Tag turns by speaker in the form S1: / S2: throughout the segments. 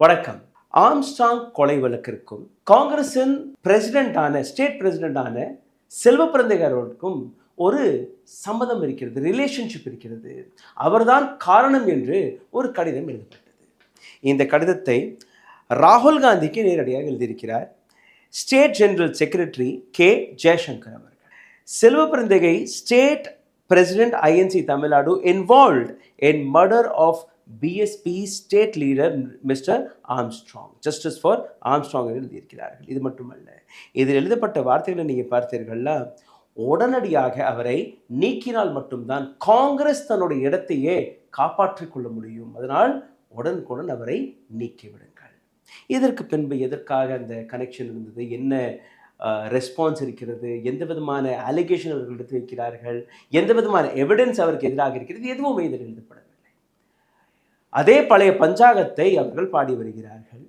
S1: வணக்கம். ஆம்ஸ்டாங் கொலை வழக்கிற்கும் காங்கிரஸின் பிரசிடென்டான ஸ்டேட் பிரசிடென்டான செல்வப்பிரந்தைகரோருக்கும் ஒரு சம்மதம் இருக்கிறது ரிலேஷன்ஷிப் இருக்கிறது. அவர்தான் காரணம் என்று ஒரு கடிதம் எழுதப்பட்டது. இந்த கடிதத்தை ராகுல் காந்திக்கு நேரடியாக எழுதியிருக்கிறார். State general secretary K. Jayasankar அவர்கள். Selvaperunthagai state president INC Tamil Nadu involved in murder of BSP state leader mister Armstrong justice for Armstrong எழுதியிருக்கிறார்கள். இது மட்டுமல்ல இதில் எழுதப்பட்ட வார்த்தைகளை நீங்கள் பார்த்தீர்கள்னா உடனடியாக அவரை நீக்கினால் மட்டும்தான் காங்கிரஸ் தன்னுடைய இடத்தையே காப்பாற்றிக் கொள்ள முடியும். அதனால் உடனுக்குடன் அவரை நீக்கிவிடுங்கள். இதற்கு பின்பு எதற்காக அந்த கனெக்ஷன் இருந்தது? என்ன ரெஸ்பான்ஸ் இருக்கிறது? எந்த விதமான அலிகேஷன் அவர்கள் எடுத்து வைக்கிறார்கள்? எந்த விதமான எவிடன்ஸ் அவருக்கு எதிராக இருக்கிறது? எதுவுமே இதில் எழுதப்படும் அதே பழைய பஞ்சாகத்தை அவர்கள் பாடி வருகிறார்கள்.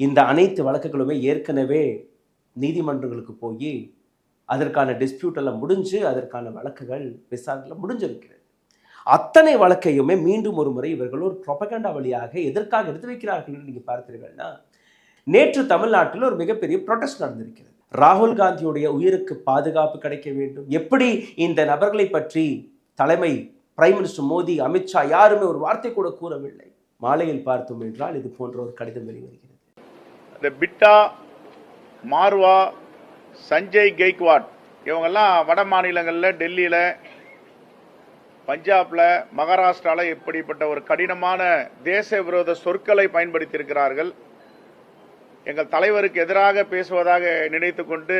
S1: இந்த அனைத்து வழக்குகளுமே ஏற்கனவே நீதிமன்றங்களுக்கு போய் அதற்கான டிஸ்பியூட் எல்லாம் முடிஞ்சு அதற்கான வழக்குகள் விசாரணையில் முடிஞ்சிருக்கிறது. அத்தனை வழக்கையுமே மீண்டும் ஒரு முறை இவர்கள் ஒரு ப்ரொபகண்டா வழியாக எதற்காக எடுத்து வைக்கிறார்கள் என்று நீங்கள் பார்த்தீர்கள்னா நேற்று தமிழ்நாட்டில் ஒரு மிகப்பெரிய ப்ரொடெஸ்ட் நடந்திருக்கிறது. ராகுல் காந்தியுடைய உயிருக்கு பாதுகாப்பு கிடைக்க வேண்டும். எப்படி இந்த நபர்களை பற்றி தலைமை பிரைம் மினிஸ்டர் மோடி அமித்ஷா யாருமே ஒரு வார்த்தை கூட கூறவில்லை. மாலையில் பார்த்தோம் என்றால் இது போன்ற ஒரு கடிதம் வெளிவருகிறது.
S2: இந்த பிட்டா மார்வா சஞ்சய் கெய்க்வாட் இவங்கெல்லாம் வட மாநிலங்களில் டெல்லியில் பஞ்சாப்ல மகாராஷ்டிராவில் இப்படிப்பட்ட ஒரு கடினமான தேச விரோத சொற்களை பயன்படுத்தியிருக்கிறார்கள். எங்கள் தலைவருக்கு எதிராக பேசுவதாக நினைத்து கொண்டு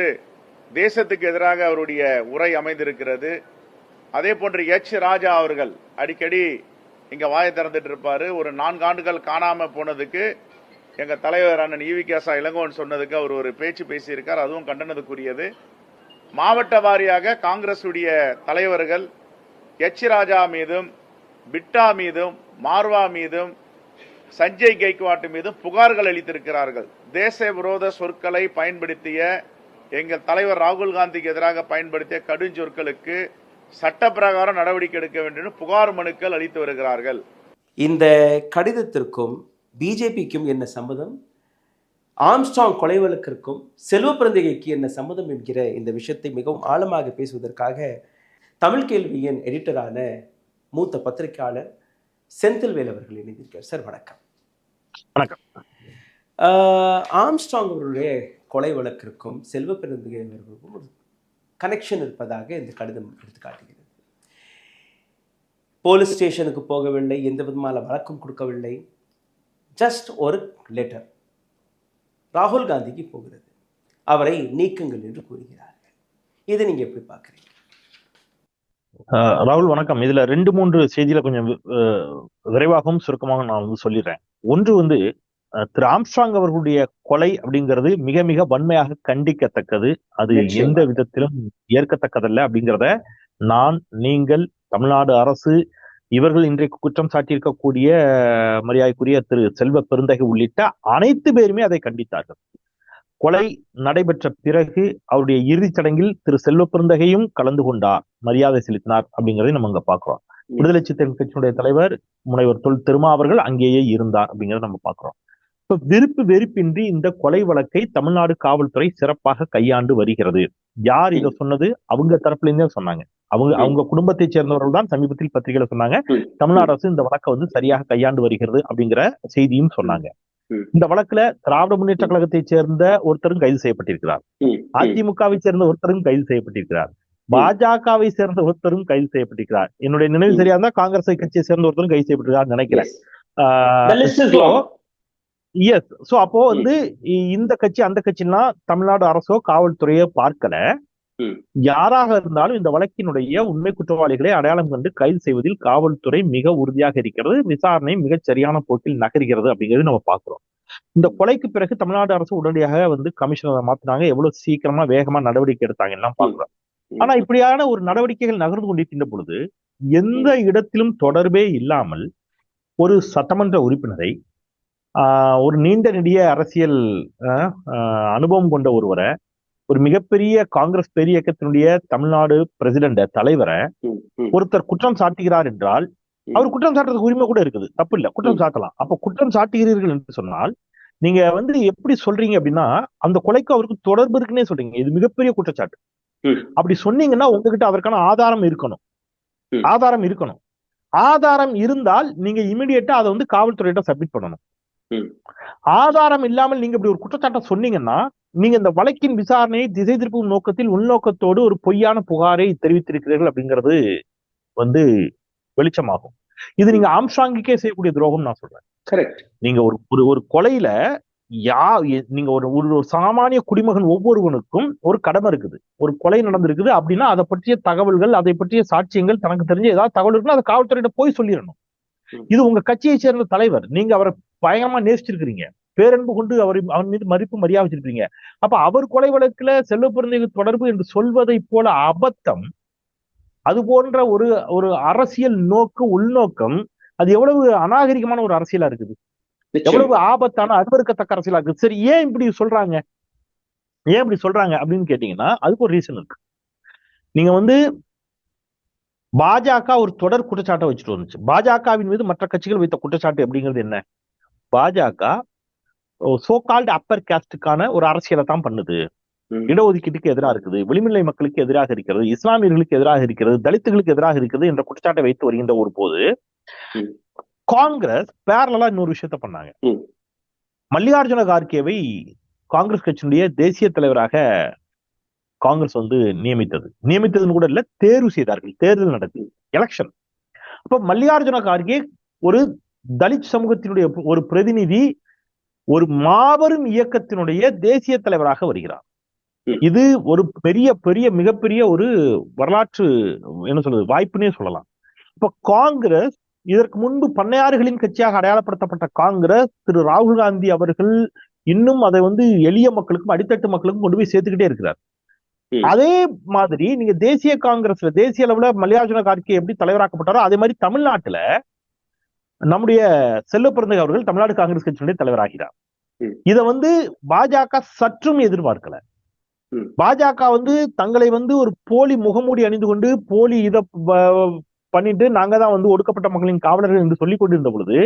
S2: தேசத்துக்கு எதிராக அவருடைய உரை அமைந்திருக்கிறது. அதே போன்று எச் ராஜா அவர்கள் அடிக்கடி இங்க வாயை திறந்துட்டு இருப்பாரு. ஒரு நான்கு ஆண்டுகள் காணாம போனதுக்கு எங்க தலைவர் அண்ணன் ஈவிகேசா இளங்கோவன் சொன்னதுக்கு அவர் ஒரு பேச்சு பேசியிருக்கார். அதுவும் கண்டனத்துக்குரியது. மாவட்ட வாரியாக காங்கிரசுடைய தலைவர்கள் எச் ராஜா மீதும் பிட்டா மீதும் மார்வா மீதும் சஞ்சய் கெய்க்வாட் மீதும் புகார்கள் அளித்திருக்கிறார்கள். தேச விரோத சொற்களை பயன்படுத்திய எங்கள் தலைவர் ராகுல் காந்திக்கு எதிராக பயன்படுத்திய கடுஞ்சொற்களுக்கு சட்ட பிரகாரம் நடவடிக்கை எடுக்க வேண்டும் என்று புகார் மனுக்கள் அளித்து வருகிறார்கள்.
S1: இந்த கடிதத்திற்கும் பிஜேபிக்கும் என்ன சம்மதம்? ஆம்ஸ்டாங் கொலை வழக்கிற்கும் செல்வப்பிரந்திகைக்கு என்ன சம்மதம் என்கிற இந்த விஷயத்தை மிகவும் ஆழமாக பேசுவதற்காக தமிழ் கேள்வியின் எடிட்டரான மூத்த பத்திரிகையாளர் செந்தில்வேல் அவர்கள் இணைந்திருக்கார் சார் வணக்கம்.
S3: வணக்கம்.
S1: ஆஹ் ஆம்ஸ்டாங் அவருடைய கொலை வழக்கிற்கும் செல்வப்பிரந்திகை அவர்களுக்கும் ஒரு கனெக்ஷன் இருப்பதாக இந்த கடிதம் எடுத்து காட்டுகிறது போலீஸ் ஸ்டேஷனுக்கு போகவில்லை எந்த விதமான வழக்கம் கொடுக்கவில்லை. ஜஸ்ட் ஒரு லெட்டர் ராகுல் காந்திக்கு போகிறது. அவரை நீக்குங்கள் என்று கூறுகிறார்கள். இதை நீங்க எப்படி பார்க்குறீங்க?
S3: அஹ் ராகுல் வணக்கம். இதுல ரெண்டு மூன்று செய்தியில கொஞ்சம் விரைவாகவும் சுருக்கமாக நான் வந்து சொல்லிடுறேன். ஒன்று வந்து திரு ஆம்ஸ்ட்ராங் அவர்களுடைய கொலை அப்படிங்கிறது மிக மிக வன்மையாக கண்டிக்கத்தக்கது. அது. எந்த விதத்திலும் ஏற்கத்தக்கதல்ல அப்படிங்கிறத நான் நீங்கள் தமிழ்நாடு அரசு இவர்கள் இன்றைக்கு குற்றம் சாட்டியிருக்கக்கூடிய மரியாதைக்குரிய திரு செல்வ பெருந்தகை உள்ளிட்ட அனைத்து பேருமே அதை கண்டித்தார்கள். கொலை நடைபெற்ற பிறகு அவருடைய இறுதிச் சடங்கில் திரு செல்வ பெருந்தகையும் கலந்து கொண்டார் மரியாதை செலுத்தினார் அப்படிங்கறதை நம்ம அங்க பாக்குறோம் விடுதலை சிறுத்தைகள் கட்சியினுடைய தலைவர் முனைவர் தொல் திருமா அவர்கள் அங்கேயே இருந்தார் அப்படிங்கறத நம்ம பாக்குறோம் இப்ப விருப்பு வெறுப்பின்றி இந்த கொலை வழக்கை தமிழ்நாடு காவல்துறை சிறப்பாக கையாண்டு வருகிறது. யார் இதை சொன்னது? அவங்க தரப்புல இருந்தே சொன்னாங்க. அவங்க. அவங்க குடும்பத்தை சேர்ந்தவர்கள் தான் சமீபத்தில் பத்திரிகையில சொன்னாங்க. தமிழ்நாடு அரசு இந்த வழக்கை வந்து சரியாக கையாண்டு வருகிறது அப்படிங்கிற செய்தியும் சொன்னாங்க. இந்த வழக்குல திராவிட முன்னேற்ற கழகத்தை சேர்ந்த ஒருத்தரும் கைது செய்யப்பட்டிருக்கிறார். அதிமுகவை சேர்ந்த ஒருத்தரும் கைது செய்யப்பட்டிருக்கிறார். பாஜகவை சேர்ந்த ஒருத்தரும் கைது செய்யப்பட்டிருக்கிறார். என்னுடைய நினைவு. சரியா இருந்தா காங்கிரஸ் கட்சியை சேர்ந்த ஒருத்தரும் கைது செய்யப்பட்டிருக்கார் நினைக்கிறேன். எஸ் சோ அப்போ வந்து இந்த கட்சி அந்த கட்சினா தமிழ்நாடு அரசோ காவல்துறையோ பார்க்கல. யாராக இருந்தாலும் இந்த வழக்கினுடைய உண்மை குற்றவாளிகளை அடையாளம் கண்டு கைது செய்வதில் காவல்துறை மிக உறுதியாக இருக்கிறது. விசாரணை மிகச் சரியான போக்கில் நகர்கிறது அப்படிங்கிறது நம்ம பார்க்கிறோம். இந்த கொலைக்கு பிறகு தமிழ்நாடு அரசு உடனடியாக வந்து கமிஷனரை மாத்தினாங்க. எவ்வளவு சீக்கிரமா வேகமா நடவடிக்கை எடுத்தாங்க எல்லாம் பார்க்கிறோம்.
S4: ம்.
S3: ஆனா இப்படியான ஒரு நடவடிக்கைகள் நகர்ந்து கொண்டிருக்கின்ற பொழுது எந்த இடத்திலும் தொடர்பே இல்லாமல் ஒரு சட்டமன்ற உறுப்பினரை ஒரு நீண்ட நெடிய அரசியல் அனுபவம் கொண்ட ஒருவரை ஒரு மிகப்பெரிய காங்கிரஸ் பெரிய இயக்கத்தினுடைய தமிழ்நாடு பிரசிடென்ட் தலைவரை. ஒருத்தர் குற்றம் சாட்டுகிறார் என்றால் அவர் குற்றம் சாட்டுறதுக்கு உரிமை கூட இருக்குது தப்பு இல்ல குற்றம். சாட்டலாம் அப்ப குற்றம் சாட்டுகிறீர்கள் என்று சொன்னால் நீங்க வந்து எப்படி சொல்றீங்க அப்படின்னா அந்த கொலைக்கு அவருக்கு தொடர்பு இருக்குன்னே சொல்றீங்க இது மிகப்பெரிய குற்றச்சாட்டு. அப்படி சொன்னீங்கன்னா உங்ககிட்ட அதற்கான ஆதாரம் இருக்கணும். ஆதாரம் இருக்கணும் ஆதாரம் இருந்தால் நீங்க இமிடியேட்டா அதை வந்து காவல்துறையிட்ட சப்மிட் பண்ணணும். ஆதாரம் இல்லாமல் நீங்க இப்படி ஒரு குற்றச்சாட்டை சொன்னீங்கன்னா நீங்க இந்த வழக்கின் விசாரணையை திசை திருப்பும் நோக்கத்தில் உள்நோக்கத்தோடு ஒரு பொய்யான புகாரை தெரிவித்திருக்கிறீர்கள் அப்படிங்கிறது வந்து வெளிச்சமாகும். இது நீங்க ஆம்ஸ்ட்ராங்குக்கே செய்யக்கூடிய துரோகம் நான் சொல்றேன்.
S4: கரெக்ட்
S3: நீங்க ஒரு ஒரு ஒரு கொலையில யா நீங்க ஒரு ஒரு சாமானிய குடிமகன் ஒவ்வொருவனுக்கும் ஒரு கடமை இருக்குது. ஒரு கொலை நடந்திருக்குது அப்படின்னா அதை பற்றிய தகவல்கள் அதை பற்றிய சாட்சியங்கள் தனக்கு தெரிஞ்ச ஏதாவது தகவல் இருக்குன்னா அதை காவல்துறையிட்ட போய் சொல்லிடணும். இது உங்க கட்சியை சேர்ந்த தலைவர். நீங்க அவரை பயங்கரமா நேசிச்சிருக்கிறீங்க. பேரன்பு கொண்டு அவர் அவன் மீது மதிப்பு மரியாதை வச்சிருக்கீங்க அப்ப அவர் கொலை வழக்குல செல்வ பிறந்தகு தொடர்பு என்று சொல்வதை போல அபத்தம். அது போன்ற ஒரு ஒரு அரசியல் நோக்கு உள்நோக்கம் அது எவ்வளவு அநாகரிகமான ஒரு அரசியலா இருக்குது. எவ்வளவு ஆபத்தான அருவருக்கத்தக்க அரசியலா இருக்கு சரி ஏன் இப்படி சொல்றாங்க? ஏன் இப்படி சொல்றாங்க அப்படின்னு கேட்டீங்கன்னா அதுக்கு ஒரு ரீசன் இருக்கு. நீங்க வந்து பாஜக ஒரு தொடர் குற்றச்சாட்டை வச்சுட்டு வந்துச்சு. பாஜகவின் மீது மற்ற கட்சிகள் வைத்த குற்றச்சாட்டு அப்படிங்கிறது என்ன? பாஜக சோ கால்டு அப்பர் காஸ்டுக்கான ஒரு அரசியலை தான் பண்ணுது. இடஒதுக்கீட்டுக்கு எதிராக இருக்குது விளிம்பிலை மக்களுக்கு எதிராக இருக்கிறது இஸ்லாமியர்களுக்கு எதிராக இருக்கிறது தலித்துகளுக்கு எதிராக இருக்கிறது என்ற குற்றச்சாட்டை வைத்து வருகின்ற ஒரு போது. காங்கிரஸ் பேரலா இன்னொரு விஷயத்த பண்ணாங்க. மல்லிகார்ஜுன கார்கேவை காங்கிரஸ் கட்சியினுடைய தேசிய தலைவராக காங்கிரஸ் வந்து நியமித்தது. நியமித்ததுன்னு கூட இல்ல தேர்வு செய்தார்கள். தேர்தல் நடக்குது. எலெக்ஷன் அப்ப மல்லிகார்ஜுன கார்கே ஒரு தலித் சமூகத்தினுடைய ஒரு பிரதிநிதி ஒரு மாபெரும் இயக்கத்தினுடைய தேசிய தலைவராக வருகிறார். இது ஒரு பெரிய பெரிய மிகப்பெரிய ஒரு வரலாற்று என்ன சொல்றது வாய்ப்புனே சொல்லலாம் இப்ப காங்கிரஸ் இதற்கு முன்பு பண்ணையாறுகளின் கட்சியாக அடையாளப்படுத்தப்பட்ட காங்கிரஸ் திரு ராகுல் காந்தி அவர்கள் இன்னும் அதை வந்து எளிய மக்களுக்கும் அடித்தட்டு மக்களுக்கும் கொண்டு போய் சேர்த்துக்கிட்டே இருக்கிறார். அதே மாதிரி நீங்க தேசிய காங்கிரஸ்ல தேசிய அளவுல மல்லிகார்ஜுன கார்கே எப்படி தலைவராக்கப்பட்டாரோ அதே மாதிரி தமிழ்நாட்டுல நம்முடைய செல்வ பிறந்தகை அவர்கள் தமிழ்நாடு காங்கிரஸ் கட்சியினுடைய தலைவராகிறார். இத வந்து பாஜக சற்றும் எதிர்பார்க்கல. பாஜக வந்து தங்களை வந்து ஒரு போலி முகமூடி அணிந்து கொண்டு போலி இத பண்ணிட்டு நாங்க தான் வந்து ஒடுக்கப்பட்ட மக்களின் காவலர்கள் என்று சொல்லிக் கொண்டிருந்த பொழுது.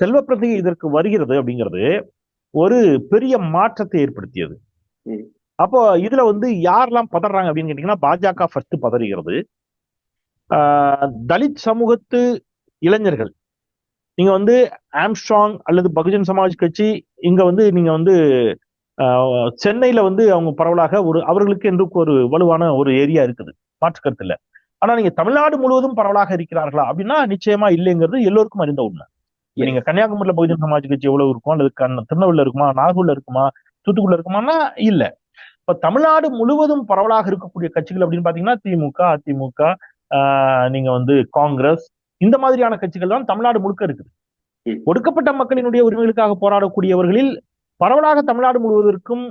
S3: செல்வ பிரதிகை இதற்கு வருகிறது அப்படிங்கிறது ஒரு பெரிய மாற்றத்தை ஏற்படுத்தியது. அப்போ இதுல வந்து யாரெல்லாம் பதறாங்க அப்படின்னு கேட்டீங்கன்னா பாஜக ஃபர்ஸ்ட் பதறுகிறது தலித் சமூகத்து இளைஞர்கள் நீங்க வந்து ஆம்ஸ்ட்ராங் அல்லது பகுஜன் சமாஜ் கட்சி இங்க வந்து நீங்க வந்து சென்னையில வந்து அவங்க பரவலாக ஒரு அவர்களுக்கு என்று ஒரு வலுவான ஒரு ஏரியா இருக்குது. மாற்று ஆனா நீங்க தமிழ்நாடு முழுவதும் பரவலாக இருக்கிறார்களா அப்படின்னா நிச்சயமா இல்லைங்கிறது எல்லோருக்கும் அறிந்த உண்மை. நீங்க கன்னியாகுமரியில பகுஜன் சமாஜ் கட்சி எவ்வளவு இருக்கும்? அல்லது கண்ண- இருக்குமா? நாகூர்ல இருக்குமா? தூத்துக்குள்ள இருக்குமான்னா இல்ல. இப்ப தமிழ்நாடு முழுவதும் பரவலாக இருக்கக்கூடிய கட்சிகள் அப்படின்னு பாத்தீங்கன்னா திமுக அதிமுக நீங்க வந்து காங்கிரஸ் இந்த மாதிரியான கட்சிகள் தான் தமிழ்நாடு முழுக்க இருக்குது. ஒடுக்கப்பட்ட மக்களினுடைய உரிமைகளுக்காக போராடக்கூடியவர்களில் பரவலாக தமிழ்நாடு முழுவதற்கும்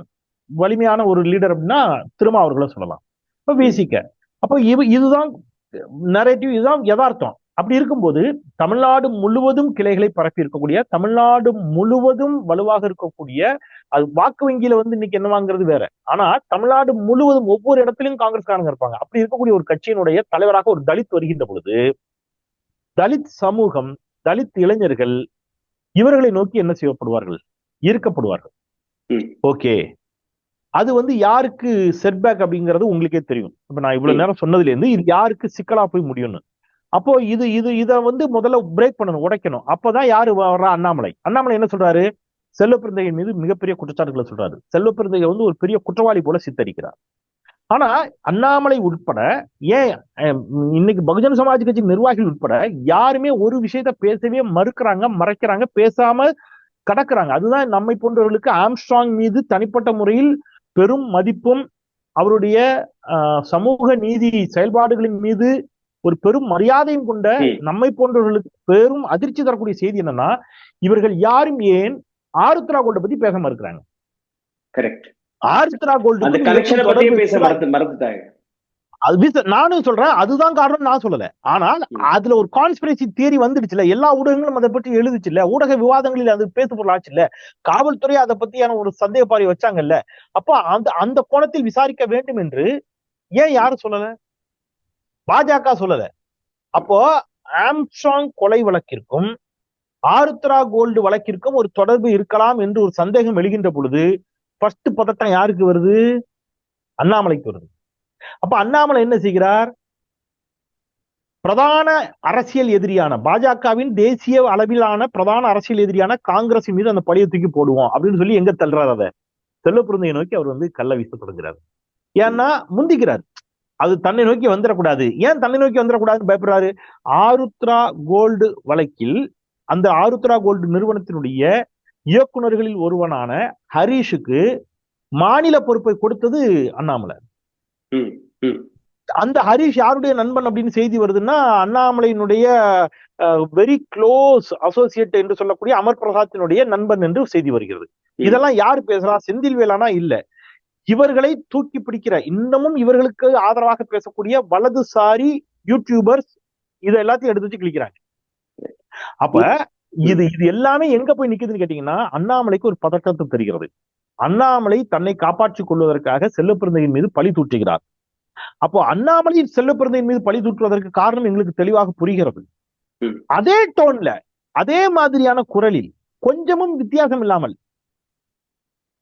S3: வலிமையான ஒரு லீடர் அப்படின்னா திருமாவர்களை சொல்லலாம். இப்ப விசிக அப்ப இவ இதுதான் நரேட்டிவ் இதுதான் யதார்த்தம். அப்படி இருக்கும்போது தமிழ்நாடு முழுவதும் கிளைகளை பரப்பி இருக்கக்கூடிய தமிழ்நாடு முழுவதும் வலுவாக இருக்கக்கூடிய அது வாக்கு வங்கியில வந்து இன்னைக்கு என்ன வாங்குறது வேற. ஆனா தமிழ்நாடு முழுவதும் ஒவ்வொரு இடத்துலயும் காங்கிரஸ்காரங்க இருப்பாங்க. அப்படி இருக்கக்கூடிய ஒரு கட்சியினுடைய தலைவராக ஒரு தலித் வருகின்ற பொழுது தலித் சமூகம் தலித் இளைஞர்கள் இவர்களை நோக்கி என்ன செய்யப்படுவார்கள்? ஈர்க்கப்படுவார்கள். ஓகே. அது வந்து யாருக்கு செட்பேக் அப்படிங்கிறது உங்களுக்கே தெரியும். இப்ப நான் இவ்வளவு. நேரம் சொன்னதுல இருந்து இது யாருக்கு சிக்கலா போய் முடியும்னு. அப்போ இது இது இத வந்து முதல்ல பிரேக் பண்ணணும் உடைக்கணும். அப்பதான் யாரு வர்றா? அண்ணாமலை. அண்ணாமலை என்ன சொல்றாரு? செல்வப்பிரந்தையின் மீது மிகப்பெரிய குற்றச்சாட்டுகளை சொல்றாரு. செல்வப்பிரந்தையை வந்து ஒரு பெரிய குற்றவாளி போல சித்தரிக்கிறார். ஆனா அண்ணாமலை உட்பட ஏன் இன்னைக்கு பகுஜன் சமாஜ் கட்சி நிர்வாகிகள் உட்பட யாருமே ஒரு விஷயத்த பேசவே மறுக்கிறாங்க மறைக்கிறாங்க பேசாம கடக்குறாங்க. அதுதான் நம்மை போன்றவர்களுக்கு ஆம்ஸ்ட்ராங் மீது தனிப்பட்ட முறையில் பெரும் மதிப்பும் அவருடைய சமூக நீதி செயல்பாடுகளின் மீது ஒரு பெரும் மரியாதையும் கொண்ட. நம்மை போன்றவர்களுக்கு பெரும் அதிர்ச்சி தரக்கூடிய செய்தி என்னன்னா இவர்கள் யாரும் ஏன் ஆருத்ரா கோல்ட பத்தி பேச மறுக்கிறாங்க.
S4: கரெக்ட் அந்த
S3: கோல்டு
S4: கனெக்ஷனை பத்தியே பேச மறந்து மறந்துட்டாங்க.
S3: அது நானும் சொல்றேன் அதுதான் காரணம் நான் சொல்லல. ஆனால். அதுல ஒரு கான்ஸ்பிரசி தியரி வந்துடுச்சுல எல்லா ஊடகங்களும் அதை பற்றி எழுதுச்சுல்ல ஊடக விவாதங்களில் அது பேசு பொருளாச்சுல்ல காவல்துறை அதை பத்தியான ஒரு சந்தேக பார்வை வச்சாங்கல்ல. அப்போ அந்த அந்த கோணத்தில் விசாரிக்க வேண்டும் என்று ஏன் யாரும் சொல்லல? பாஜக சொல்லல. அப்போ ஆம்ஸ்ட்ராங் கொலை வழக்கிற்கும் ஆருத்ரா கோல்டு வழக்கிற்கும் ஒரு தொடர்பு இருக்கலாம் என்று ஒரு சந்தேகம் எழுகின்ற பொழுது ஃபர்ஸ்ட் பதட்டம் யாருக்கு வருது? அண்ணாமலைக்கு வருது. அப்ப அண்ணாமலை என்ன செய்கிறார்? பிரதான அரசியல் எதிரியான பாஜகவின் தேசிய அளவிலான பிரதான அரசியல் எதிரியான காங்கிரஸ் மீது அந்த பழைய தூக்கி போடுவோம் அப்படின்னு சொல்லி எங்க தள்ளுறாரு அதை? செல்லப்பிருந்தையை நோக்கி அவர் வந்து கள்ள வீச தொடங்குறாரு ஏன்னா முந்திக்கிறார். அது தன்னை நோக்கி வந்துடக்கூடாது. ஏன் தன்னை நோக்கி வந்துடக்கூடாதுன்னு பயப்படுறாரு? ஆருத்ரா கோல்டு வழக்கில் அந்த ஆருத்ரா கோல்டு நிறுவனத்தினுடைய இயக்குனர்களில் ஒருவனான ஹரீஷுக்கு மாநில பொறுப்பை கொடுத்தது அண்ணாமலை. அந்த ஹரிஷ் யாருடைய நண்பன் அப்படின்னு செய்தி வருதுன்னா அண்ணாமலையினுடைய வெரி க்ளோஸ் அசோசியேட் என்று சொல்லக்கூடிய அமர் பிரசாத்தினுடைய நண்பன் என்று செய்தி வருகிறது. இதெல்லாம் யார் பேசுறா? செந்தில் வேலானா இல்ல. இவர்களை தூக்கி பிடிக்கிற இன்னமும் இவர்களுக்கு ஆதரவாக பேசக்கூடிய வலதுசாரி யூடியூபர்ஸ் இதை எல்லாத்தையும் எடுத்து வச்சு கிளிக்கிறாங்க அப்ப இது இது எல்லாமே எங்க போய் நிக்குதுன்னு கேட்டீங்கன்னா அண்ணாமலைக்கு ஒரு பதட்டத்தை தெரிகிறது. அண்ணாமலை தன்னை காப்பாற்றிக் கொள்வதற்காக செல்லப்பிறந்தையின் மீது பழி தூற்றுகிறார். அப்போ அண்ணாமலை செல்லப்பிறந்தையின் மீது பழி தூற்றுவதற்கு காரணம் எங்களுக்கு தெளிவாக புரிகிறது. அதே டோன்ல அதே மாதிரியான குரலில் கொஞ்சமும் வித்தியாசம் இல்லாமல்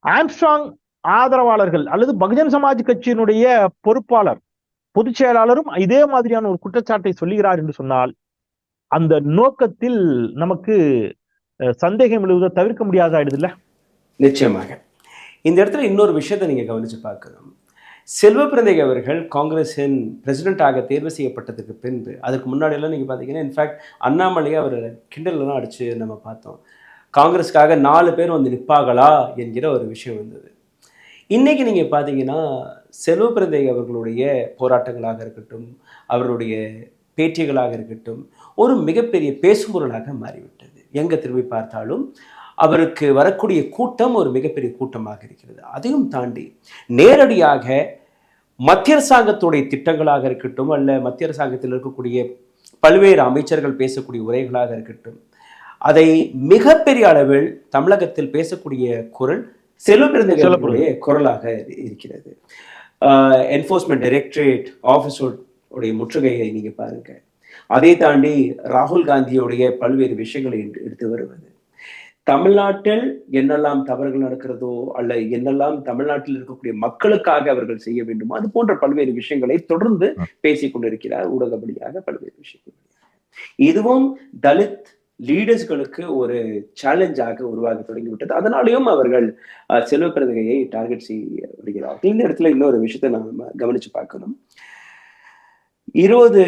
S3: ஆம்ஸ்ட்ராங் ஆதரவாளர்கள் அல்லது பகுஜன் சமாஜ் கட்சியினுடைய பொறுப்பாளர் பொதுச் செயலாளரும் இதே மாதிரியான ஒரு குற்றச்சாட்டை சொல்லுகிறார் என்று சொன்னால் அந்த நோக்கத்தில் நமக்கு சந்தேகம் எழுவதை தவிர்க்க முடியாத ஆயிடுதுல்ல
S1: நிச்சயமாக. இந்த இடத்துல இன்னொரு விஷயத்தை நீங்க கவனிச்சு பார்க்கணும். செல்வ பிறந்தகை அவர்கள் காங்கிரஸின் பிரசிடென்ட்டாக தேர்வு செய்யப்பட்டதுக்கு பின்பு அதுக்கு முன்னாடியெல்லாம் நீங்கள் பார்த்தீங்கன்னா இன்ஃபேக்ட் அண்ணாமலையை அவர் கிண்டல்லாம் அடிச்சு நம்ம பார்த்தோம். காங்கிரஸ்க்காக நாலு பேர் வந்து நிற்பாங்களா என்கிற ஒரு விஷயம் வந்தது. இன்னைக்கு நீங்கள் பார்த்தீங்கன்னா செல்வ பிறந்தகை அவர்களுடைய போராட்டங்களாக இருக்கட்டும் அவருடைய பேட்டிகளாக இருக்கட்டும் ஒரு மிகப்பெரிய பேசுபொருளாக மாறிவிட்டது. எங்கே திரும்பி பார்த்தாலும் அவருக்கு வரக்கூடிய கூட்டம் ஒரு மிகப்பெரிய கூட்டமாக இருக்கிறது. அதையும் தாண்டி நேரடியாக மத்திய அரசாங்கத்துடைய திட்டங்களாக இருக்கட்டும் அல்ல மத்திய அரசாங்கத்தில் இருக்கக்கூடிய பல்வேறு அமைச்சர்கள் பேசக்கூடிய உரைகளாக இருக்கட்டும் அதை மிகப்பெரிய அளவில் தமிழகத்தில் பேசக்கூடிய குரல் செல்வப்பிறந்தகளுடைய குரலாக இருக்கிறது. என்ஃபோர்ஸ்மெண்ட் டைரக்டரேட் ஆஃபீஸோடைய முற்றுகையை நீங்க பாருங்க. அதை தாண்டி ராகுல் காந்தியுடைய பல்வேறு விஷயங்களை எடுத்து- வருவது. தமிழ்நாட்டில் என்னெல்லாம் தவறுகள் நடக்கிறதோ அல்ல என்னெல்லாம் தமிழ்நாட்டில் இருக்கக்கூடிய மக்களுக்காக அவர்கள் செய்ய வேண்டுமோ அது போன்ற பல்வேறு விஷயங்களை தொடர்ந்து பேசிக் கொண்டிருக்கிறார் ஊடகப்படியாக பல்வேறு விஷயங்கள் இதுவும் தலித் லீடர்ஸ்களுக்கு ஒரு சேலஞ்சாக உருவாக தொடங்கிவிட்டது. அதனாலேயும் அவர்கள் செல்வ பிரதகையை டார்கெட் செய்ய வருகிறார்கள். இந்த இடத்துல இன்னொரு விஷயத்தை நம்ம கவனிச்சு பார்க்கணும். இருபது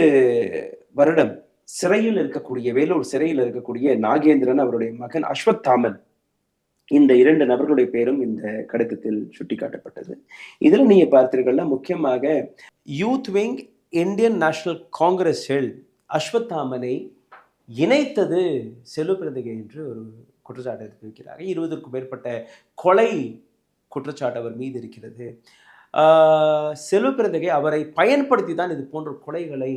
S1: வருடம் சிறையில் இருக்கக்கூடிய வேலூர் சிறையில் இருக்கக்கூடிய நாகேந்திரன் அவருடைய மகன் அஸ்வத்தாமன் இந்த இரண்டு நபர்களுடைய பேரும் இந்த கடிதத்தில் சுட்டிக்காட்டப்பட்டது. இதில் நீங்க பார்த்தீர்கள்னா முக்கியமாக யூத் விங் இந்தியன் நேஷனல் காங்கிரஸில் அஸ்வத்தாமனை இணைத்தது செல்வப்பிரதிகை என்று ஒரு குற்றச்சாட்டு இருக்கிறார்கள் வைக்கிறாங்க இருபதுக்கும் மேற்பட்ட கொலை குற்றச்சாட்டு அவர் மீது இருக்கிறது. ஆஹ் செல்வப்பிரதிகை அவரை பயன்படுத்தி தான் இது போன்ற கொலைகளை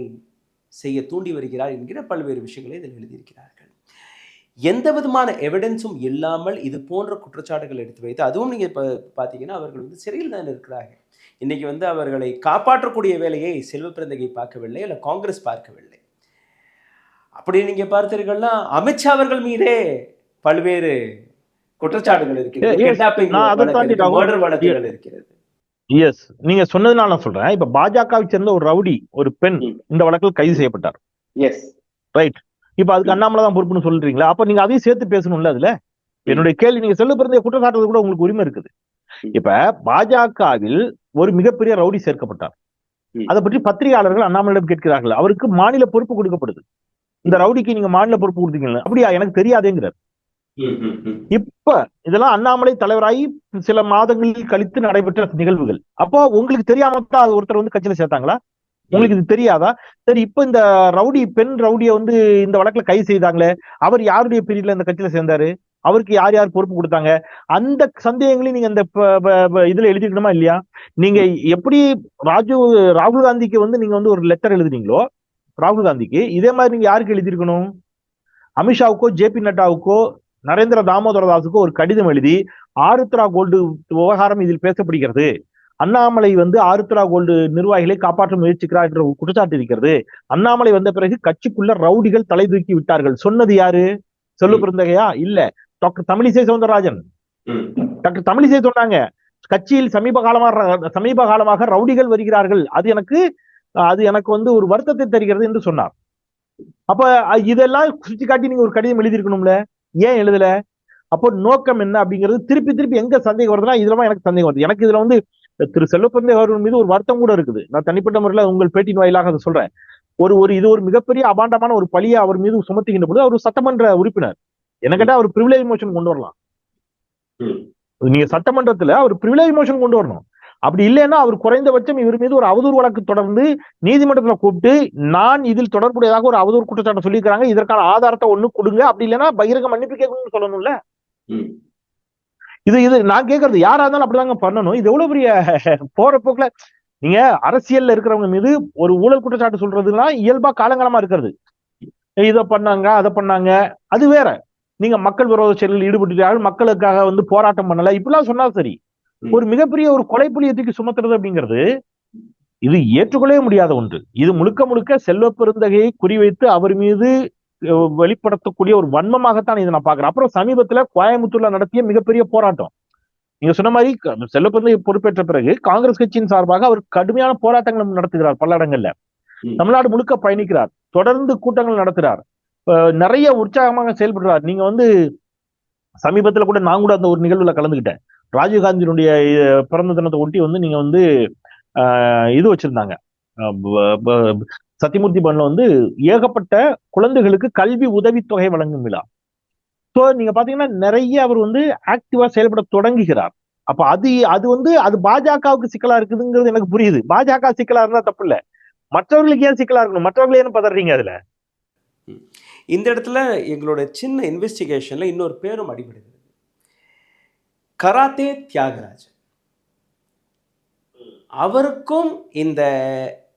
S1: செய்ய தூண்டி வருகிறார் என்கிற பல்வேறு விஷயங்களை இதில் எழுதியிருக்கிறார்கள். எந்த விதமான எவிடன்ஸும் இல்லாமல் இது போன்ற குற்றச்சாட்டுகள் எடுத்து வைத்து அதுவும் நீங்கள் இப்போ பார்த்தீங்கன்னா அவர்கள் வந்து சிறையில் தான் இருக்கிறாங்க இன்னைக்கு வந்து அவர்களை காப்பாற்றக்கூடிய வேலையை செல்வப்பிரந்தகை பார்க்கவில்லை இல்லை காங்கிரஸ் பார்க்கவில்லை. அப்படி நீங்க பார்த்தீர்கள்னா அமித்ஷா அவர்கள் மீதே பல்வேறு குற்றச்சாட்டுகள் இருக்கிறது. இருக்கிறது.
S3: எஸ் நீங்க சொன்னதுனால நான் சொல்றேன். இப்ப பாஜகவை சேர்ந்த ஒரு ரவுடி ஒரு பெண். இந்த வழக்கில் கைது செய்யப்பட்டார்.
S4: எஸ்
S3: இப்ப அதுக்கு அண்ணாமலை தான் பொறுப்புன்னு சொல்றீங்களா? அப்ப நீங்க அதையும் சேர்த்து பேசணும்ல அதுல? என்னுடைய கேள்வி நீங்க செல்ல பிறந்த குற்றச்சாட்டுறது கூட உங்களுக்கு உரிமை இருக்குது. இப்ப பாஜகவில் ஒரு மிகப்பெரிய ரவுடி சேர்க்கப்பட்டார். அதை பற்றி பத்திரிகையாளர்கள் அண்ணாமலையிடம் கேட்கிறார்கள். அவருக்கு மாநில பொறுப்பு கொடுக்கப்படுது. இந்த ரவுடிக்கு நீங்க மாநில பொறுப்பு கொடுத்தீங்களா அப்படியா? எனக்கு தெரியாதேங்கிறார். இப்ப இதெல்லாம் அண்ணாமலை தலைவராகி சில மாதங்களில் கழித்து நடைபெற்ற நிகழ்வுகள். அப்போ உங்களுக்கு தெரியாம தான் அது ஒருத்தர் வந்து கட்சியில சேர்த்தாங்களா? உங்களுக்கு இது தெரியாதா? சரி இப்ப இந்த ரவுடி பெண் ரவுடியை வந்து இந்த வழக்குல கைது செய்தாங்களே அவர் யாருடைய பீரியட்ல இந்த கட்சியில சேர்ந்தாரு? அவருக்கு யார் யார் பொறுப்பு கொடுத்தாங்க? அந்த சந்தேகங்களையும் நீங்க இந்த இதுல எழுதிக்கணுமா இல்லையா? நீங்க எப்படி ராஜீவ் ராகுல் காந்திக்கு வந்து நீங்க வந்து ஒரு லெட்டர் எழுதுனீங்களோ ராகுல் காந்திக்கு இதே மாதிரி நீங்க யாருக்கு எழுதியிருக்கணும்? அமித்ஷாவுக்கோ ஜேபி நட்டாவுக்கோ நரேந்திர தாமோதர தாஸுக்கோ ஒரு கடிதம் எழுதி ஆருத்ரா கோல்டு விவகாரம் இதில் பேசப்படுகிறது. அண்ணாமலை வந்து ஆருத்ரா கோல்டு நிர்வாகிகளை காப்பாற்ற முயற்சிக்கிறார் என்ற குற்றச்சாட்டு இருக்கிறது. அண்ணாமலை வந்த பிறகு கட்சிக்குள்ள ரவுடிகள் தலை தூக்கி விட்டார்கள். சொன்னது யாரு? சொல்லு. பிறந்தகையா இல்ல. டாக்டர் தமிழிசை சவுந்தரராஜன். டாக்டர் தமிழிசை சொன்னாங்க கட்சியில் சமீப காலமாக சமீப காலமாக ரவுடிகள் வருகிறார்கள். அது எனக்கு அது எனக்கு வந்து ஒரு வருத்தத்தை தருகிறது என்று சொன்னார். அப்ப இதெல்லாம் சுட்டி காட்டி நீங்க ஒரு கடிதம் எழுதியிருக்கணும்ல? ஏன் எழுதல? அப்போ நோக்கம் என்ன அப்படிங்கிறது திருப்பி திருப்பி எங்க சந்தேகம் வருதுன்னா இதுலதான் எனக்கு சந்தேகம் வருது. எனக்கு இதுல வந்து திரு செல்வப்பந்தை அவர்கள் மீது ஒரு வருத்தம் கூட இருக்குது. நான் தனிப்பட்ட முறையில் உங்கள் பேட்டியின் வாயிலாக அதை சொல்றேன். ஒரு ஒரு இது ஒரு மிகப்பெரிய அபாண்டமான ஒரு பழியை அவர் மீது சுமத்துகின்ற பொழுது அவர் சட்டமன்ற உறுப்பினர். என்ன கேட்டா அவர் பிரிவிலேஜ் மோஷன் கொண்டு வரலாம். நீங்க சட்டமன்றத்துல அவர் பிரிவிலேஜ் மோஷன் கொண்டு வரணும். அப்படி இல்லைன்னா அவர் குறைந்தபட்சம் இவர் மீது ஒரு அவதூறு வழக்கு தொடர்ந்து நீதிமன்றத்துல கூப்பிட்டு நான் இதில் தொடர்புடையதாக ஒரு அவதூறு குற்றச்சாட்டு சொல்லியிருக்காங்க இதற்கான ஆதாரத்தை ஒண்ணு கொடுங்க. அப்படி இல்லைன்னா பகிரங்க மன்னிப்பு கேட்கணும்னு சொல்லணும்ல. இது இது நான் கேட்கறது யாரா இருந்தாலும் அப்படிதாங்க பண்ணணும். இது எவ்வளவு பெரிய போற போக்குல நீங்க அரசியல்ல இருக்கிறவங்க மீது ஒரு ஊழல் குற்றச்சாட்டு சொல்றதுன்னா இயல்பா காலங்காலமா இருக்கிறது. இதை பண்ணாங்க அதை பண்ணாங்க அது வேற. நீங்க மக்கள் விரோத செயலில் ஈடுபட்டுட்டார்கள் மக்களுக்காக வந்து போராட்டம் பண்ணல இப்படிலாம் சொன்னா சரி. ஒரு மிகப்பெரிய ஒரு கொலைப்புலியத்துக்கு சுமத்துறது அப்படிங்கிறது இது ஏற்றுக்கொள்ளவே முடியாத ஒன்று. இது முழுக்க முழுக்க செல்வ பெருந்தகையை குறிவைத்து அவர் மீது வெளிப்படுத்தக்கூடிய ஒரு வன்மமாகத்தான் இதை நான் பாக்குறேன் அப்புறம் சமீபத்துல கோயம்புத்தூர்ல நடத்திய மிகப்பெரிய போராட்டம். நீங்க சொன்ன மாதிரி பெருந்தகை பொறுப்பேற்ற பிறகு காங்கிரஸ் கட்சியின் சார்பாக அவர் கடுமையான போராட்டங்கள் நடத்துகிறார் பல இடங்கள்ல. தமிழ்நாடு முழுக்க பயணிக்கிறார். தொடர்ந்து கூட்டங்கள் நடத்துறார். அஹ், நிறைய உற்சாகமாக செயல்படுறார். நீங்க வந்து சமீபத்துல கூட நான் கூட அந்த ஒரு நிகழ்வுல கலந்துக்கிட்டேன். ராஜீவ்காந்தியினுடைய பிறந்த தினத்தை ஒட்டி வந்து நீங்க வந்து இது வச்சிருந்தாங்க. அஹ், சத்தியமூர்த்தி பவன்ல வந்து ஏகப்பட்ட குழந்தைகளுக்கு கல்வி உதவித்தொகை வழங்கும் விழா. ஸோ நீங்க பாத்தீங்கன்னா நிறைய அவர் வந்து ஆக்டிவா செயல்பட தொடங்குகிறார். அப்ப அது அது வந்து அது பாஜகவுக்கு சிக்கலா இருக்குதுங்கிறது எனக்கு புரியுது. பாஜக சிக்கலா இருந்தா தப்பு இல்ல மற்றவர்களுக்கு ஏன் சிக்கலா இருக்கணும்? மற்றவர்கள் ஏன் பதறீங்க அதுல?
S1: இந்த இடத்துல எங்களோட சின்ன இன்வெஸ்டிகேஷன்ல இன்னொரு பேரும் அடிபடுது. கராத்தே தியாகராஜ் அவருக்கும் இந்த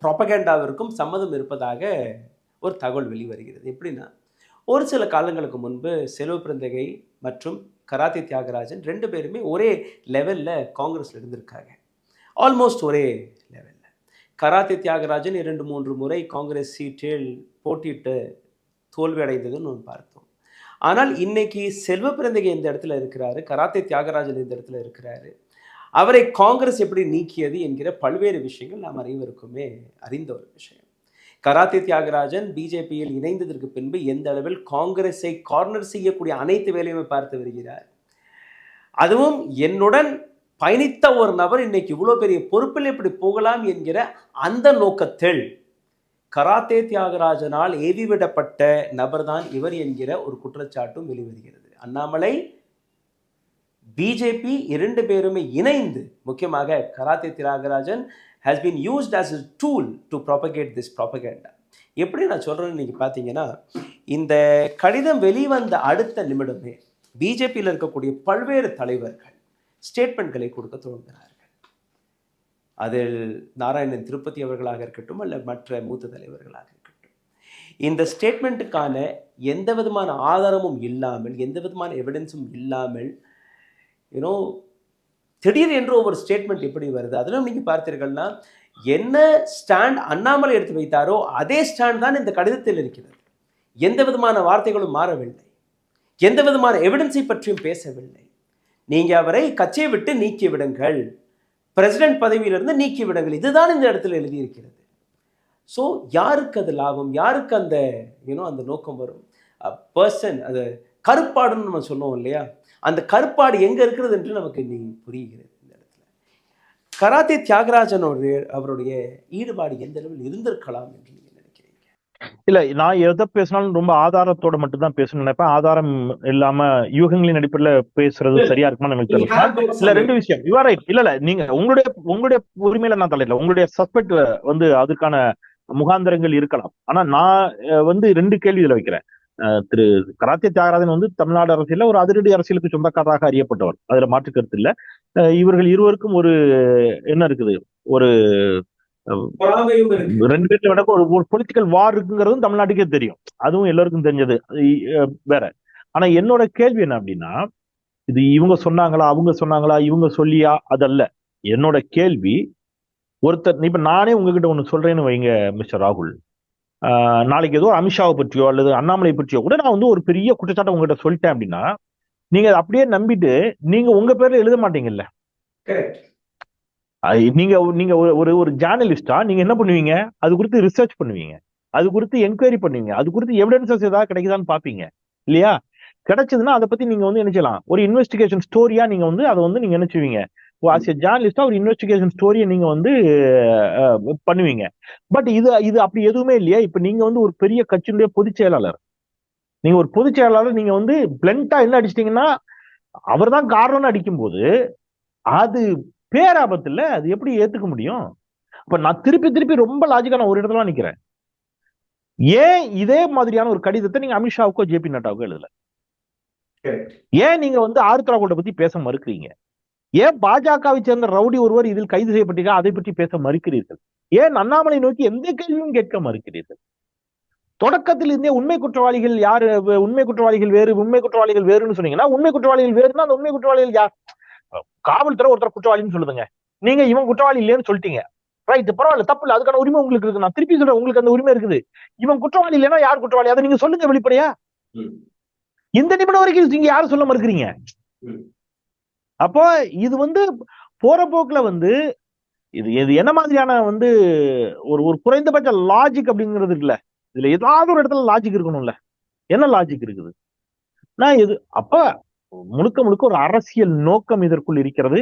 S1: ப்ரொபகேண்டாவிற்கும் சம்மதம் இருப்பதாக ஒரு தகவல் வெளிவருகிறது. எப்படின்னா ஒரு சில காலங்களுக்கு முன்பு செல்வ பிறந்தகை மற்றும் கராத்தே தியாகராஜன் ரெண்டு பேருமே ஒரே லெவலில் காங்கிரஸில் இருந்திருக்காங்க. ஆல்மோஸ்ட் ஒரே லெவலில் கராத்தே தியாகராஜன் இரண்டு மூன்று முறை காங்கிரஸ் சீட்டில் போட்டியிட்டு தோல்வி அடைந்ததுன்னு பார்த்தோம். ஆனால் இன்னைக்கு செல்வ பிறந்தகை இந்த இடத்துல இருக்கிறாரு கராத்தே தியாகராஜன் இந்த இடத்துல இருக்கிறாரு. அவரை காங்கிரஸ் எப்படி நீக்கியது என்கிற பல்வேறு விஷயங்கள் நாம் அனைவருக்குமே அறிந்த ஒரு விஷயம். கராத்தே தியாகராஜன் பிஜேபியில் இணைந்ததற்கு பின்பு எந்த அளவில் காங்கிரஸை கார்னர் செய்யக்கூடிய அனைத்து வேலையுமே பார்த்து வருகிறார். அதுவும் என்னுடன் பயணித்த ஒரு நபர் இன்னைக்கு இவ்வளோ பெரிய பொறுப்பில் எப்படி போகலாம் என்கிற அந்த நோக்கத்தில் கராத்தே தியாகராஜனால் ஏவிவிடப்பட்ட நபர்தான் இவர் என்கிற ஒரு குற்றச்சாட்டும் வெளிவருகிறது. அண்ணாமலை பிஜேபி இரண்டு பேருமே இணைந்து முக்கியமாக karate Thiyagarajan has been used as tool to to this this எப்படி நான் சொல்கிறேன்னு நீங்கள் பார்த்தீங்கன்னா இந்த கடிதம் வெளிவந்த அடுத்த நிமிடமே பிஜேபியில் இருக்கக்கூடிய பல்வேறு தலைவர்கள் ஸ்டேட்மெண்ட்களை கொடுக்க தொடங்குகிறார் அதில் நாராயணன் திருப்பதி அவர்களாக இருக்கட்டும் அல்ல மற்ற மூத்த தலைவர்களாக இருக்கட்டும். இந்த ஸ்டேட்மெண்ட்டுக்கான எந்த விதமான ஆதாரமும் இல்லாமல் எந்த விதமான எவிடன்ஸும் இல்லாமல் யூனோ திடீர் என்று ஒரு ஸ்டேட்மெண்ட் எப்படி வருது? அதிலும் நீங்கள் பார்த்தீர்கள்னா என்ன ஸ்டாண்ட் அண்ணாமலை எடுத்து வைத்தாரோ அதே ஸ்டாண்ட் தான் இந்த கடிதத்தில் இருக்கிறது. எந்த விதமான வார்த்தைகளும் மாறவில்லை. எந்த விதமான எவிடன்ஸை பற்றியும் பேசவில்லை. நீங்கள் அவரை கட்சியை விட்டு நீக்கி விடுங்கள் பிரசிடென்ட் பதவியிலிருந்து நீக்கிவிடுங்கள் இதுதான் இந்த இடத்துல எழுதியிருக்கிறது. ஸோ யாருக்கு அது லாபம்? யாருக்கு அந்த யூனோ அந்த நோக்கம் வரும்? பர்சன் அது கருப்பாடுன்னு நம்ம சொன்னோம் இல்லையா? அந்த கருப்பாடு எங்கே இருக்கிறது என்று நமக்கு நீ புரிகிறது இந்த இடத்துல. கராத்தே தியாகராஜனுடைய அவருடைய ஈடுபாடு எந்த அளவில் இருந்திருக்கலாம் என்று
S3: இல்ல நான் எதை பேசினாலும் ரொம்ப ஆதாரத்தோட மட்டும் தான் பேசணும்னு நினைப்பேன். ஆதாரம் இல்லாம யூகங்களின் அடிப்படையில பேசுறது சரியா இருக்குமான்னு எனக்கு தெரியல. இல்ல ரெண்டு விஷயம். யூ ரைட் இல்ல இல்ல நீங்க உங்களுடைய உங்களுடைய உரிமையில நான் தலையில உங்களுடைய சஸ்பெக்ட் வந்து அதுக்கான முகாந்திரங்கள் இருக்கலாம். ஆனா நான் வந்து ரெண்டு கேள்வி இதுல வைக்கிறேன். திரு கராத்தே தியாகராஜன் வந்து தமிழ்நாடு அரசியல்ல ஒரு அதிரடி அரசியலுக்கு சொந்தக்காரராக அறியப்பட்டவர். அதுல மாற்று கருத்து இல்ல. இவர்கள் இருவருக்கும் ஒரு என்ன இருக்குது? ஒரு ரெண்டு பேர்ல விட ஒரு பொலிட்டிக்கல் வார் இருக்குங்கிறதும் தமிழ்நாட்டுக்கே தெரியும். அதுவும் எல்லாருக்கும் தெரிஞ்சது. வேற. ஆனா என்னோட கேள்வி என்ன அப்படின்னா இது இவங்க சொன்னாங்களா அவங்க சொன்னாங்களா இவங்க சொல்லியா அதல்ல. என்னோட கேள்வி ஒருத்தர் இப்ப நானே உங்ககிட்ட ஒண்ணு சொல்றேன்னு வைங்க மிஸ்டர் ராகுல். ஆஹ் நாளைக்கு ஏதோ அமித்ஷாவை பற்றியோ அல்லது அண்ணாமலை பற்றியோ கூட நான் வந்து ஒரு பெரிய குற்றச்சாட்டை உங்ககிட்ட சொல்லிட்டேன் அப்படின்னா நீங்க அதை அப்படியே நம்பிட்டு நீங்க உங்க பேர்ல எழுத மாட்டீங்கல்ல. நீங்க நீங்க ஒரு- ஒரு ஒரு ஜேர்னலிஸ்டா நீங்க என்ன பண்ணுவீங்க? அது குறித்து ரிசர்ச் பண்ணுவீங்க. அது குறித்து என்கொயரி பண்ணுவீங்க. அது குறித்து எவிடன்சஸ் ஏதாவது கிடைக்குதான்னு பாப்பீங்க இல்லையா? கிடைச்சதுன்னா அதை பத்தி நீங்க வந்து என்ன செய்யலாம்? ஒரு இன்வெஸ்டிகேஷன் ஸ்டோரியா நீங்க வந்து அதை வந்து நீங்க நினைச்சுவீங்க ஆஸ் எ ஜேர்னலிஸ்டா ஒரு இன்வெஸ்டிகேஷன் ஸ்டோரியை நீங்க வந்து பண்ணுவீங்க. பட் இது இது அப்படி எதுவுமே இல்லையா. இப்ப நீங்க வந்து ஒரு பெரிய கட்சியினுடைய பொதுச் செயலாளர். நீங்க ஒரு பொதுச் செயலாளர் நீங்க வந்து பிளண்டா என்ன அடிச்சிட்டீங்கன்னா அவர் தான் காரணம்னு அடிக்கும்போது அது பேராபத்து இல்ல அது எப்படி ஏத்துக்க முடியும்? அப்ப நான் திருப்பி திருப்பி ரொம்ப லாஜிக்கா நான் ஒரு இடத்துல நிக்கிறேன். ஏன் இதே மாதிரியான ஒரு கடிதத்தை நீங்க அமித்ஷாவுக்கோ ஜேபி நட்டாவுக்கோ எழுதல? ஏன் நீங்க வந்து ஆருத்ரா கோட்டை பத்தி பேச மறுக்கிறீங்க? ஏன் பாஜகவை சேர்ந்த ரவுடி ஒருவர் இதில் கைது செய்யப்பட்டீர்கள் அதை பற்றி பேச மறுக்கிறீர்கள். ஏன் அண்ணாமலை நோக்கி எந்த கேள்வியும் கேட்க மறுக்கிறீர்கள்? தொடக்கத்தில் இருந்தே உண்மை குற்றவாளிகள் யாரு? உண்மை குற்றவாளிகள் வேறு உண்மை குற்றவாளிகள் வேறுன்னு சொன்னீங்கன்னா உண்மை குற்றவாளிகள் வேறுனா அந்த உண்மை குற்றவாளிகள் யார்? காவல்துறை ஒருத்தர் குற்றவாளின்னு சொல்லுதுங்க. நீங்க இவன் குற்றவாளி இல்லைன்னு சொல்லிட்டீங்க. ரைட் பரவாயில்ல தப்பு இல்ல. அதுக்கான உரிமை உங்களுக்கு இருக்கு நான் திருப்பி சொல்றேன் உங்களுக்கு அந்த உரிமை இருக்குது. இவன் குற்றவாளி இல்லைன்னா யார் குற்றவாளி? அதை நீங்க சொல்லுங்க வெளிப்படையா. இந்த நிமிடம் வரைக்கும் நீங்க யாரும் சொல்ல மறுக்கிறீங்க. அப்போ இது வந்து போற போக்குல வந்து இது இது என்ன மாதிரியான வந்து ஒரு ஒரு குறைந்தபட்ச லாஜிக் அப்படிங்கிறது இருக்குல்ல. இதுல ஏதாவது ஒரு இடத்துல லாஜிக் இருக்கணும்ல. என்ன லாஜிக் இருக்குது? நான் இது அப்ப முழுக்க முழுக்க ஒரு அரசியல் நோக்கம் இதற்குள் இருக்கிறது.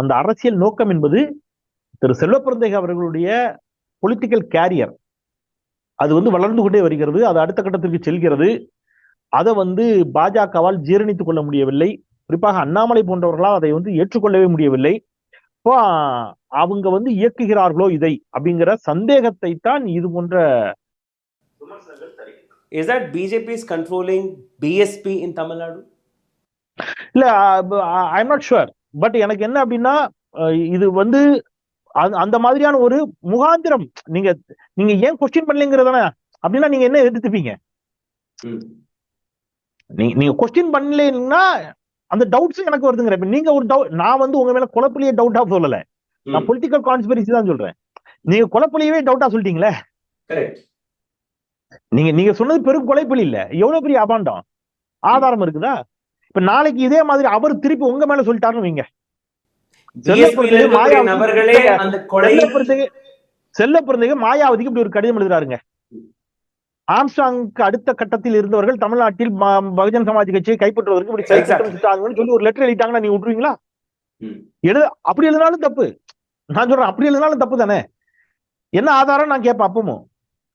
S3: அந்த அரசியல் நோக்கம் என்பது திரு செல்வப்பிரந்தேக அவர்களுடைய பொலிட்டிக்கல் கேரியர் அது வந்து வளர்ந்து கொண்டே வருகிறது. அது அடுத்த கட்டத்திற்கு செல்கிறது. அதை வந்து பாஜகவால் ஜீரணித்துக் கொள்ள முடியவில்லை. குறிப்பாக அண்ணாமலை போன்றவர்களால் அதை வந்து ஏற்றுக்கொள்ளவே முடியவில்லை. இப்போ அவங்க வந்து இயக்குகிறார்களோ இதை அப்படிங்கிற சந்தேகத்தை தான் இது போன்ற
S1: Is that BJP is controlling BSP in Tamil
S3: இல்ல I am not sure but எனக்கு என்ன அப்படின்னா இது வந்து அந்த- மாதிரியான ஒரு முகாந்திரம் நீங்க நீங்க ஏன் கொஸ்டின் பண்ணலங்கிறதானே அப்படின்னா நீங்க என்ன எடுத்துப்பீங்க நீங்க கொஸ்டின் பண்ணலைன்னா அந்த டவுட்ஸ் எனக்கு வருதுங்கிற நீங்க ஒரு டவுட் நான் வந்து உங்க மேல குழப்பலையே டவுட்டா சொல்லல. நான். பொலிட்டிக்கல் கான்ஸ்பிரசி தான் சொல்றேன். நீங்க குழப்பலையவே டவுட்டா சொல்லிட்டீங்களே. நீங்க நீங்க சொன்னது பெரும் கொலைப்பலி இல்ல. எவ்வளவு பெரிய அபாண்டம்? ஆதாரம் இருக்குதா? இப்ப நாளைக்கு இதே மாதிரி அவர் திருப்பி உங்க மேல சொல்லிட்டாருன்னு வைங்க. செல்ல பிறந்தகை மாயாவதிக்கு இப்படி ஒரு கடிதம் எழுதுறாருங்க. ஆம்ஸ்டாங்க்கு அடுத்த கட்டத்தில் இருந்தவர்கள் தமிழ்நாட்டில் பகுஜன் சமாஜ் கட்சியை கைப்பற்றுவதற்கு இப்படி சொல்லி ஒரு லெட்டர் எழுதிட்டாங்கன்னா நீங்க விட்டுருவீங்களா?
S4: ம்.
S3: எழு அப்படி எழுதினாலும் தப்பு. நான் சொல்றேன் அப்படி எழுதினாலும் தப்பு தானே. என்ன ஆதாரம் நான் கேட்பேன் அப்பவும்.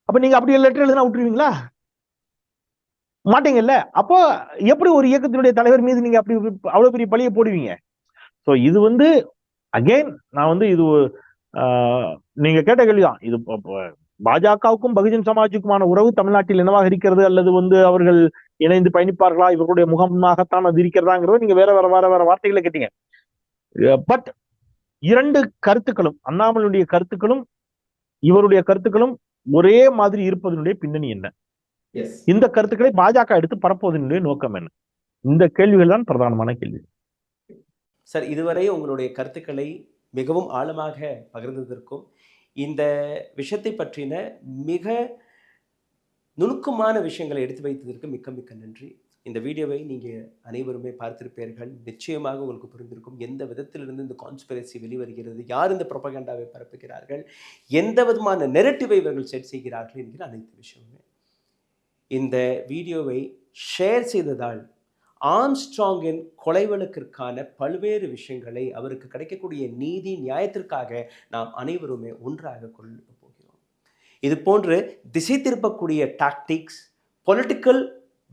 S3: அப்ப நீங்க அப்படி லெட்டர் எழுதினா விட்டுருவீங்களா? மாட்டீங்கல்ல? அப்போ எப்படி ஒரு இயக்கத்தினுடைய தலைவர் மீது நீங்க அப்படி அவ்வளவு பெரிய பழியை போடுவீங்க? சோ இது வந்து அகைன் நான் வந்து இது ஆஹ், நீங்க கேட்ட கேள்விதான். இது பாஜகவுக்கும் பகுஜன் சமாஜுக்குமான உறவு தமிழ்நாட்டில் என்னவாக இருக்கிறது? அல்லது வந்து அவர்கள் இணைந்து பயணிப்பார்களா? இவர்களுடைய முகமாகத்தான் அது இருக்கிறதாங்கிறத நீங்க வேற வேற வேற வேற வார்த்தைகளை கேட்டீங்க. பட் இரண்டு கருத்துக்களும் அண்ணாமலையுடைய கருத்துக்களும் இவருடைய கருத்துக்களும் ஒரே மாதிரி இருப்பதனுடைய பின்னணி என்ன? இந்த கருத்துக்களை பாஜக எடுத்து பரப்புவதனுடைய நோக்கம் என்ன? இந்த கேள்விகள் தான் பிரதானமான கேள்வி.
S1: சார் இதுவரை உங்களுடைய கருத்துக்களை மிகவும் ஆழமாக பகிர்ந்ததற்கும் இந்த விஷயத்தை பற்றின மிக நுணுக்கமான விஷயங்களை எடுத்து வைத்ததற்கு மிக்க மிக்க நன்றி. இந்த வீடியோவை நீங்கள் அனைவருமே பார்த்திருப்பீர்கள். நிச்சயமாக உங்களுக்கு புரிந்திருக்கும் எந்த விதத்திலிருந்து இந்த கான்ஸ்பிரசி வெளிவருகிறது யார் இந்த ப்ரொபகண்டாவை பரப்புகிறார்கள் எந்த விதமான நெரட்டிவை இவர்கள் செட் செய்கிறார்கள் என்கிற அனைத்து விஷயமுமே. இந்த வீடியோவை ஷேர் செய்ததால் ஆம்ஸ்ட்ராங்கின் கொலை வழக்கிற்கான பல்வேறு விஷயங்களை அவருக்கு கிடைக்கக்கூடிய நீதி நியாயத்திற்காக நாம் அனைவருமே ஒன்றாக கொள்ள போகிறோம். இது போன்று திசை திருப்பக்கூடிய டாக்டிக்ஸ் பொலிட்டிக்கல்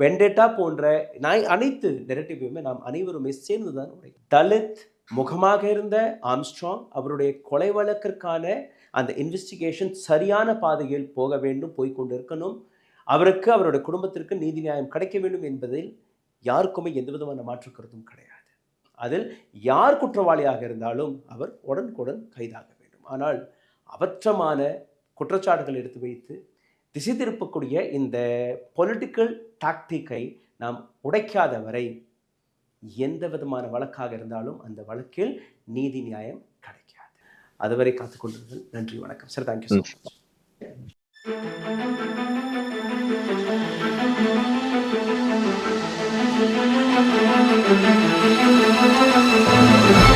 S1: வெண்டேட்டா போன்ற நாய் அனைத்து நெரட்டிவையுமே நாம் அனைவருமே சேர்ந்துதான் உடை தலித் முகமாக இருந்த ஆம்ஸ்ட்ராங் அவருடைய கொலை வழக்கிற்கான அந்த இன்வெஸ்டிகேஷன் சரியான பாதையில் போக வேண்டும் போய்கொண்டிருக்கணும் அவருக்கு அவருடைய குடும்பத்திற்கு நீதி நியாயம் கிடைக்க வேண்டும் என்பதில் யாருக்குமே எந்த விதமான மாற்று கருத்தும் கிடையாது. அதில் யார் குற்றவாளியாக இருந்தாலும் அவர் உடனுக்குடன் கைதாக வேண்டும். ஆனால் அவற்றமான குற்றச்சாட்டுகள் எடுத்து வைத்து திசை திருப்பக்கூடிய இந்த பொலிட்டிக்கல் டாக்டிக்கை நாம் உடைக்காத வரை எந்த விதமான வழக்காக இருந்தாலும் அந்த வழக்கில் நீதி நியாயம் கிடைக்காது. அதுவரை காத்துக்கொண்டிருங்கள் நன்றி வணக்கம். Sir thank you so much Thank you.